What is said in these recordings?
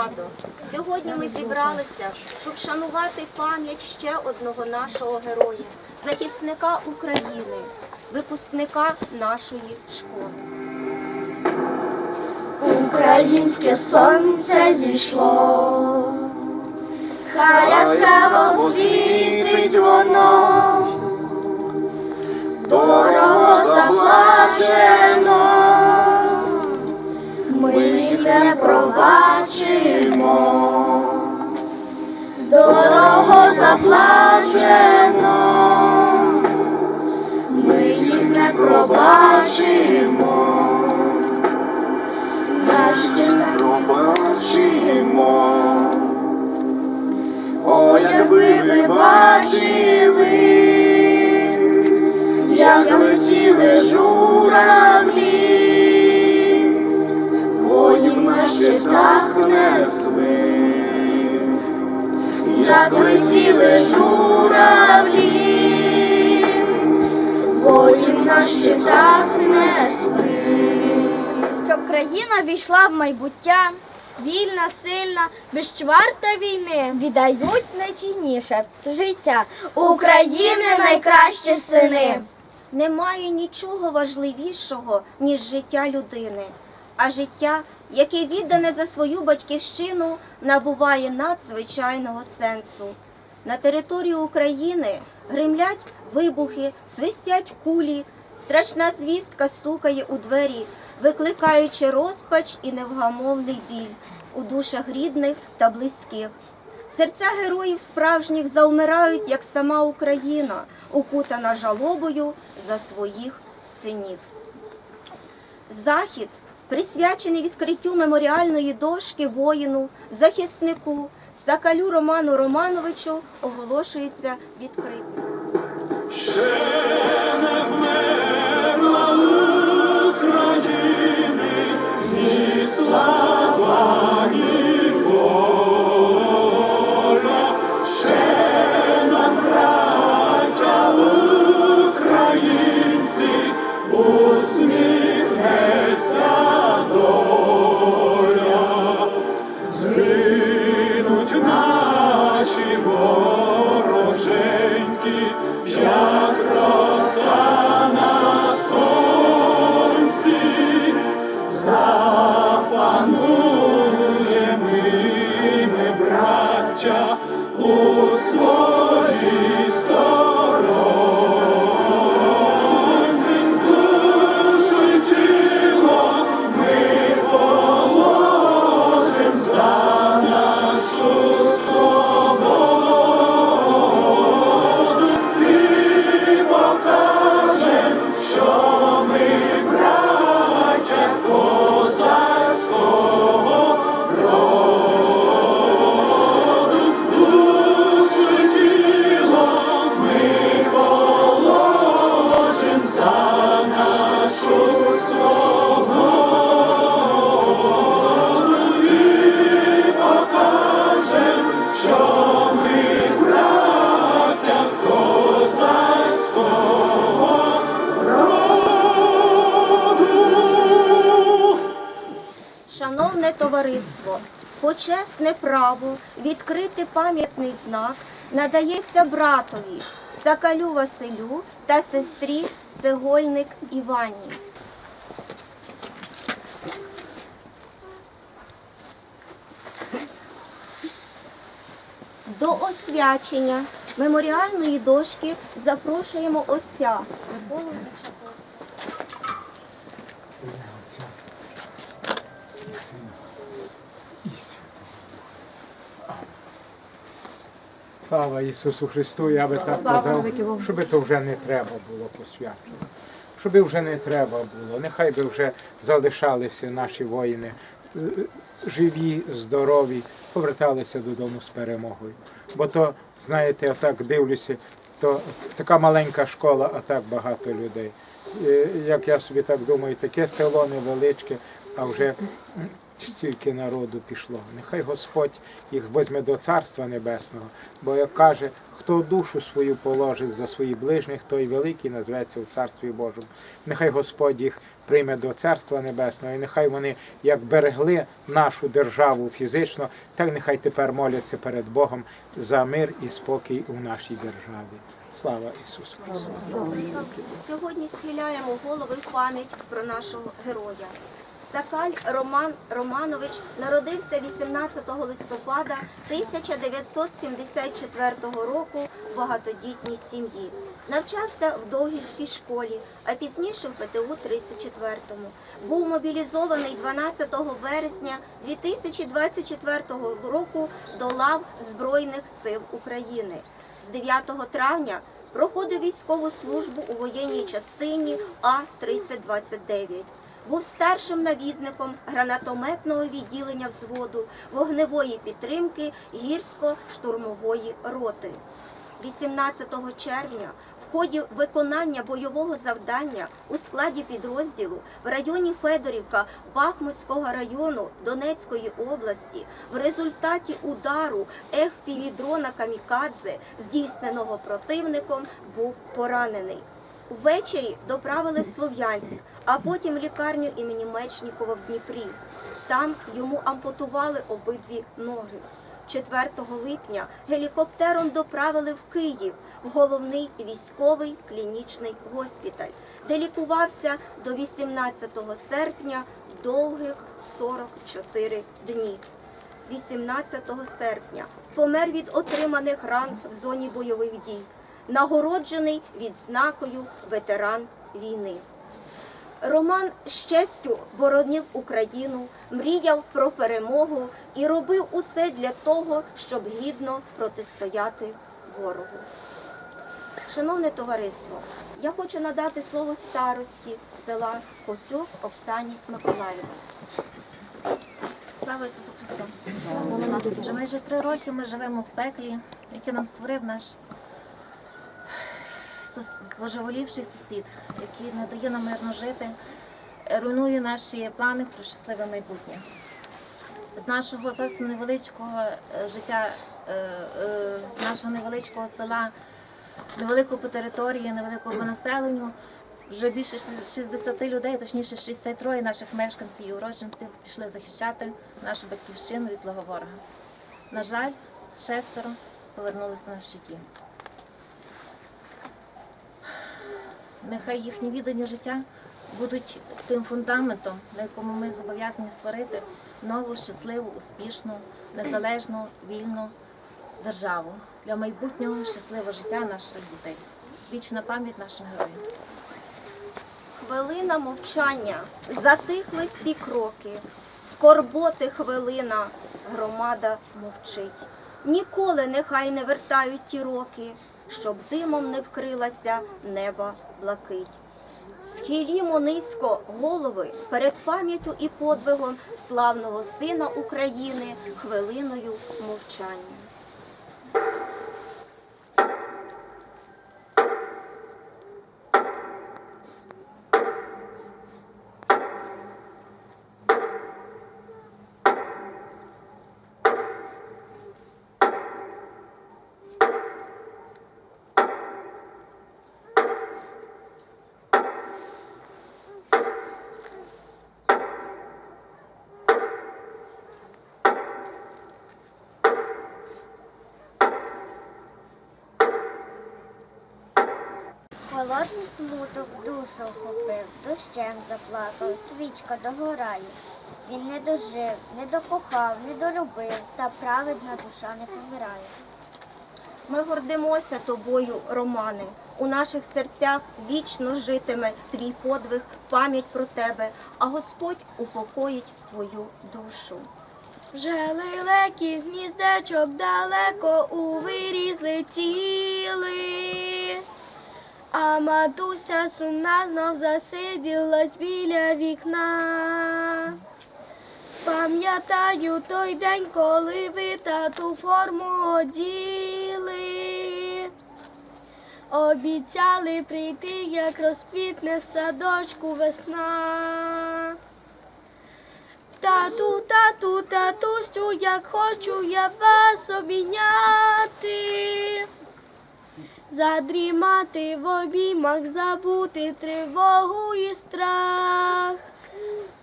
громаду. Сьогодні ми зібралися, щоб шанувати пам'ять ще одного нашого героя, захисника України, випускника нашої школи. Українське сонце зійшло, хай яскраво світить воно, дорого заплачено. Заплачено, ми їх не пробачимо. Наш не пробачимо. О, якби ви як летіли журавлі, воїн на щитах несли. щоб країна війшла в майбуття, вільна, сильна, безчварта війни, віддають найцінніше життя України найкращі сини. Немає нічого важливішого, ніж життя людини. А життя, яке віддане за свою батьківщину, набуває надзвичайного сенсу. На території України гримлять вибухи, свистять кулі, страшна звістка стукає у двері, викликаючи розпач і невгамовний біль у душах рідних та близьких. Серця героїв справжніх завмирають, як сама Україна, укутана жалобою за своїх синів. Захід, присвячений відкриттю меморіальної дошки воїну, захиснику Сакалю Роману Романовичу, оголошується відкритим. Почесне право відкрити пам'ятний знак надається братові Сакалю Василю та сестрі Цегольник Іванні. До освячення меморіальної дошки запрошуємо отця Миколу Слава Ісусу Христу, я би так казав, щоб то вже не треба було посвячувати. Щоб вже не треба було. Нехай би вже залишалися наші воїни е, живі, здорові, поверталися додому з перемогою. Бо то, знаєте, я так дивлюся, то така маленька школа, а так багато людей. Е, Як я собі так думаю, таке село невеличке, а вже стільки народу пішло. Нехай Господь їх візьме до Царства Небесного, бо як каже, хто душу свою положить за своїх ближніх, той великий назветься в Царстві Божому. Нехай Господь їх прийме до Царства Небесного. І нехай вони як берегли нашу державу фізично, так нехай тепер моляться перед Богом за мир і спокій у нашій державі. Слава Ісусу Сьогодні схиляємо голови в пам'ять про нашого героя. Сакаль Роман Романович народився 18 листопада 1974 року в багатодітній сім'ї. Навчався в Довгівській школі, а пізніше в ПТУ 34-му. Був мобілізований 12 вересня 2024 року до лав Збройних сил України. З 9 травня проходив військову службу у воєнній частині А-3029. Був старшим навідником гранатометного відділення взводу вогневої підтримки гірсько-штурмової роти. 18 червня в ході виконання бойового завдання у складі підрозділу в районі Федорівка Бахмутського району Донецької області в результаті удару ФПВ-дрона Камікадзе, здійсненого противником, був поранений. Ввечері доправили в Слов'янськ, а потім лікарню імені Мечнікова в Дніпрі. Там йому ампутували обидві ноги. 4 липня гелікоптером доправили в Київ в головний військовий клінічний госпіталь, де лікувався до 18 серпня довгих 44 дні. 18 серпня помер від отриманих ран в зоні бойових дій, нагороджений відзнакою ветеран війни. Роман з честю боронив Україну, мріяв про перемогу і робив усе для того, щоб гідно протистояти ворогу. Шановне товариство, я хочу надати слово старості села Косюк Оксані Миколаївні. Слава Ісусу Христу! Вже майже три роки ми живемо в пеклі, яке нам створив наш божеволівший сусід, який не дає нам мирно жити, е, руйнує наші плани про щасливе майбутнє. З нашого зовсім невеличкого е, життя, е, з нашого невеличкого села, невеликого по території, невеликого населенню, вже більше 60 людей, точніше 63 наших мешканців і уродженців пішли захищати нашу батьківщину від злого ворога. На жаль, шестеро повернулися на щиті. Нехай їхні віддані життя будуть тим фундаментом, на якому ми зобов'язані створити нову, щасливу, успішну, незалежну, вільну державу для майбутнього щасливого життя наших дітей. Вічна пам'ять нашим героям. Хвилина мовчання, затихли всі кроки, скорботи хвилина, громада мовчить. Ніколи нехай не вертають ті роки, щоб димом не вкрилася неба блакить. Схилімо низько голови перед пам'яттю і подвигом славного сина України хвилиною мовчання. Холодний смуток душу охопив, дощем заплакав, свічка догорає. Він не дожив, не докохав, не долюбив, та праведна душа не помирає. Ми гордимося тобою, Романе. У наших серцях вічно житиме твій подвиг, пам'ять про тебе, а Господь упокоїть твою душу. Вже лелеки з гніздечок далеко у вирі а матуся сумна знов засиділась біля вікна. Пам'ятаю той день, коли ви тату форму оділи. Обіцяли прийти, як розквітне в садочку весна. Тату, тату, татусю, як хочу я вас обійняти. Задрімати в обіймах, забути тривогу і страх.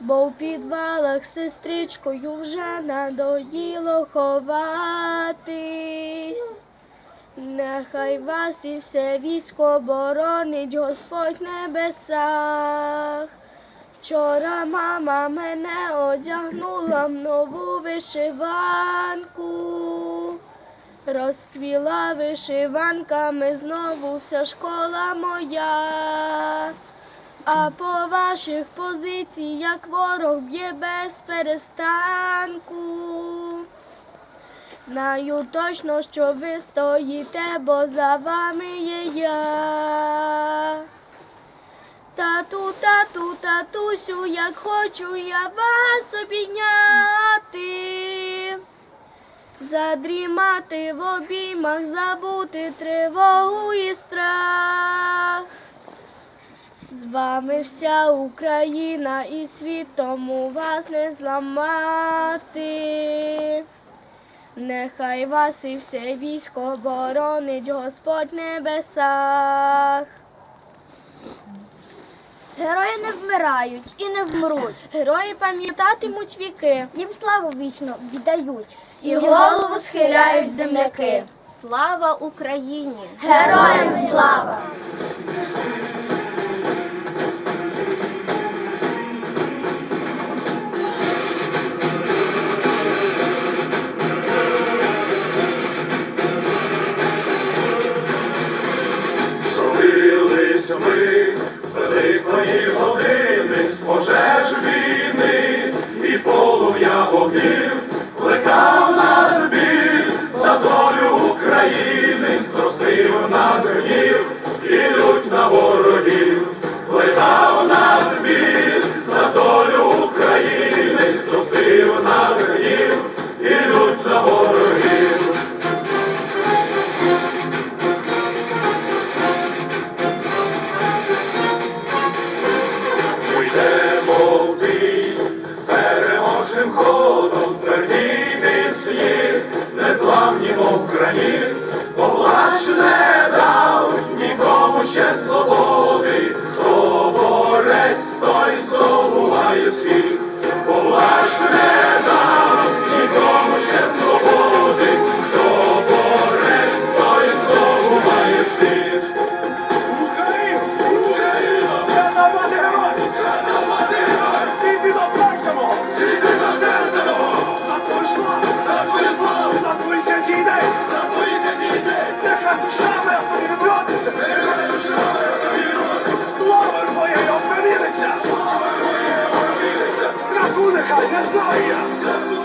Бо в підвалах сестричкою вже надоїло ховатись. Нехай вас і все військо боронить Господь небесах. Вчора мама мене одягнула в нову вишиванку. Розцвіла вишиванками знову вся школа моя. А по ваших позиціях ворог б'є без перестанку. Знаю точно, що ви стоїте, бо за вами є я. Тату, тату, татусю, як хочу я вас обійняти. Задрімати в обіймах, забути тривогу і страх. З вами вся Україна і світ, тому вас не зламати. Нехай вас і все військо боронить Господь небесах. Герої не вмирають і не вмруть. Герої пам'ятатимуть віки Їм славу вічно віддають. І голову схиляють земляки. Слава Україні! Героям слава! Amen. Знає! Страху